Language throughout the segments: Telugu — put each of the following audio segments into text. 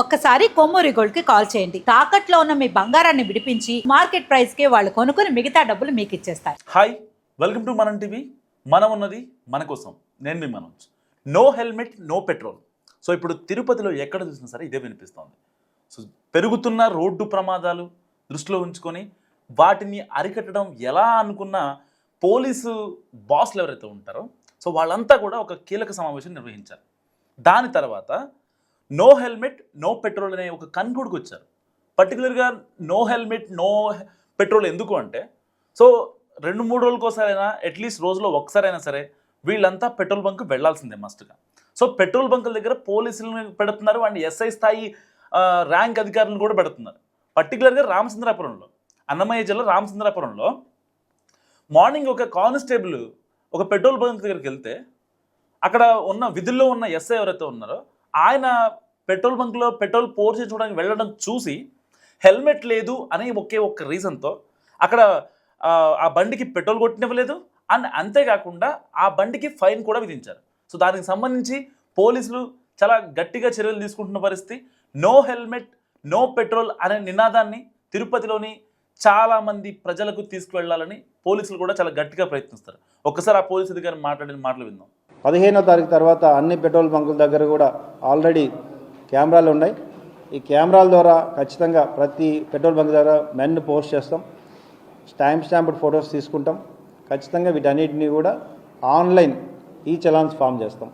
ఒక్కసారి కొమ్మూరి గోల్డ్కి కాల్ చేయండి. తాకట్లో ఉన్న మీ బంగారాన్ని విడిపించి మార్కెట్ ప్రైస్కి వాళ్ళు కొనుక్కుని మిగతా డబ్బులు మీకు ఇచ్చేస్తారు. హాయ్ వెల్కమ్ టు మనం టీవీ. మనం ఉన్నది మన కోసం. నేను మీ Manoj. No helmet no petrol. So ఇప్పుడు తిరుపతిలో ఎక్కడ చూసినా సరే ఇదే వినిపిస్తోంది. సో పెరుగుతున్న రోడ్డు ప్రమాదాలు దృష్టిలో ఉంచుకొని వాటిని అరికట్టడం ఎలా అనుకున్న పోలీసు బాస్లు ఎవరైతే ఉంటారో సో వాళ్ళంతా కూడా ఒక కీలక సమావేశం నిర్వహించారు. దాని తర్వాత నో హెల్మెట్ నో పెట్రోల్ అనే ఒక కన్క్లూడ్కి వచ్చారు పర్టికులర్గా నో హెల్మెట్ నో పెట్రోల్ ఎందుకు అంటే సో రెండు మూడు రోజులకోసారైనా అట్లీస్ట్ రోజులో ఒకసారైనా సరే వీళ్ళంతా పెట్రోల్ బంక్ వెళ్ళాల్సిందే మస్ట్గా సో పెట్రోల్ బంకుల దగ్గర పోలీసులను పెడుతున్నారు అండ్ ఎస్ఐ స్థాయి ర్యాంక్ అధికారులను కూడా పెడుతున్నారు. పర్టికులర్గా రామచంద్రాపురంలో అన్నమయ్య జిల్లా రామచంద్రాపురంలో మార్నింగ్ ఒక కానిస్టేబుల్ ఒక పెట్రోల్ బంక్ దగ్గరికి వెళ్తే అక్కడ ఉన్న విధుల్లో ఉన్న ఎస్ఐ ఎవరైతే ఉన్నారో ఆయన పెట్రోల్ బంక్లో పెట్రోల్ పోర్ చేసుకోవడానికి వెళ్ళడం చూసి హెల్మెట్ లేదు అనే ఒకే ఒక్క రీజన్తో అక్కడ ఆ, బండికి పెట్రోల్ కొట్టినివ్వలేదు. అండ్ అంతేకాకుండా ఆ బండికి ఫైన్ కూడా విధించారు. సో దానికి సంబంధించి పోలీసులు చాలా గట్టిగా చర్యలు తీసుకుంటున్న పరిస్థితి. నో హెల్మెట్ నో పెట్రోల్ అనే నినాదాన్ని తిరుపతిలోని చాలామంది ప్రజలకు తీసుకువెళ్ళాలని పోలీసులు కూడా చాలా గట్టిగా ప్రయత్నిస్తారు. ఒక్కసారి ఆ పోలీసు అధికారి మాట్లాడిన మాటలు విందాం. పదిహేనో తారీఖు తర్వాత అన్ని పెట్రోల్ బంకుల దగ్గర కూడా ఆల్రెడీ కెమెరాలు ఉన్నాయి. ఈ కెమెరాల ద్వారా ఖచ్చితంగా ప్రతి పెట్రోల్ బంక్ ద్వారా మెన్ను పోస్ట్ చేస్తాం. స్టాంప్ స్టాంప్డ్ ఫొటోస్ తీసుకుంటాం. ఖచ్చితంగా వీటన్నిటిని కూడా ఆన్లైన్ ఈ చలాన్స్ ఫామ్ చేస్తాం.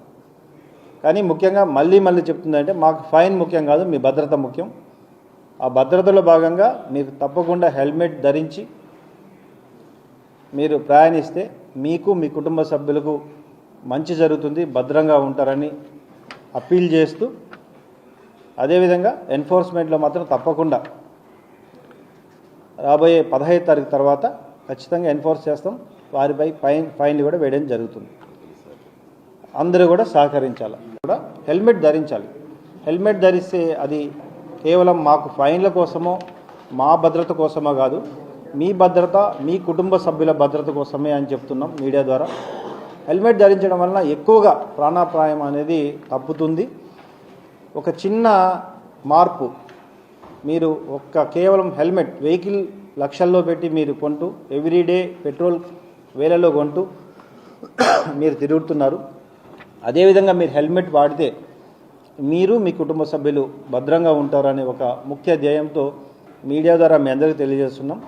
కానీ ముఖ్యంగా మళ్ళీ మళ్ళీ చెప్తుందంటే మాకు ఫైన్ ముఖ్యం కాదు మీ భద్రత ముఖ్యం. ఆ భద్రతలో భాగంగా మీరు తప్పకుండా హెల్మెట్ ధరించి మీరు ప్రయాణిస్తే మీకు మీ కుటుంబ సభ్యులకు మంచి జరుగుతుంది భద్రంగా ఉంటారని అప్పీల్ చేస్తూ అదేవిధంగా ఎన్ఫోర్స్మెంట్లో మాత్రం తప్పకుండా రాబోయే పదహైదు తారీఖు తర్వాత ఖచ్చితంగా ఎన్ఫోర్స్ చేస్తాం. వారిపై ఫైన్ ఫైన్లు కూడా వేయడం జరుగుతుంది. అందరూ కూడా సహకరించాలి. కూడా హెల్మెట్ ధరించాలి. హెల్మెట్ ధరిస్తే అది కేవలం మాకు ఫైన్ల కోసమో మా భద్రత కోసమో కాదు మీ భద్రత మీ కుటుంబ సభ్యుల భద్రత కోసమే అని చెప్తున్నాం మీడియా ద్వారా. హెల్మెట్ ధరించడం వలన ఎక్కువగా ప్రాణాప్రాయం అనేది తప్పుతుంది. ఒక చిన్న మార్పు. మీరు ఒక్క కేవలం హెల్మెట్ వెహికల్ లక్షల్లో పెట్టి మీరు కొంటూ ఎవ్రీడే పెట్రోల్ వేలలో కొంటూ మీరు తిరుగుతున్నారు. అదేవిధంగా మీరు హెల్మెట్ వాడితే మీరు మీ కుటుంబ సభ్యులు భద్రంగా ఉంటారనే ఒక ముఖ్య ధ్యేయంతో మీడియా ద్వారా మీ అందరికీ తెలియజేస్తున్నాం.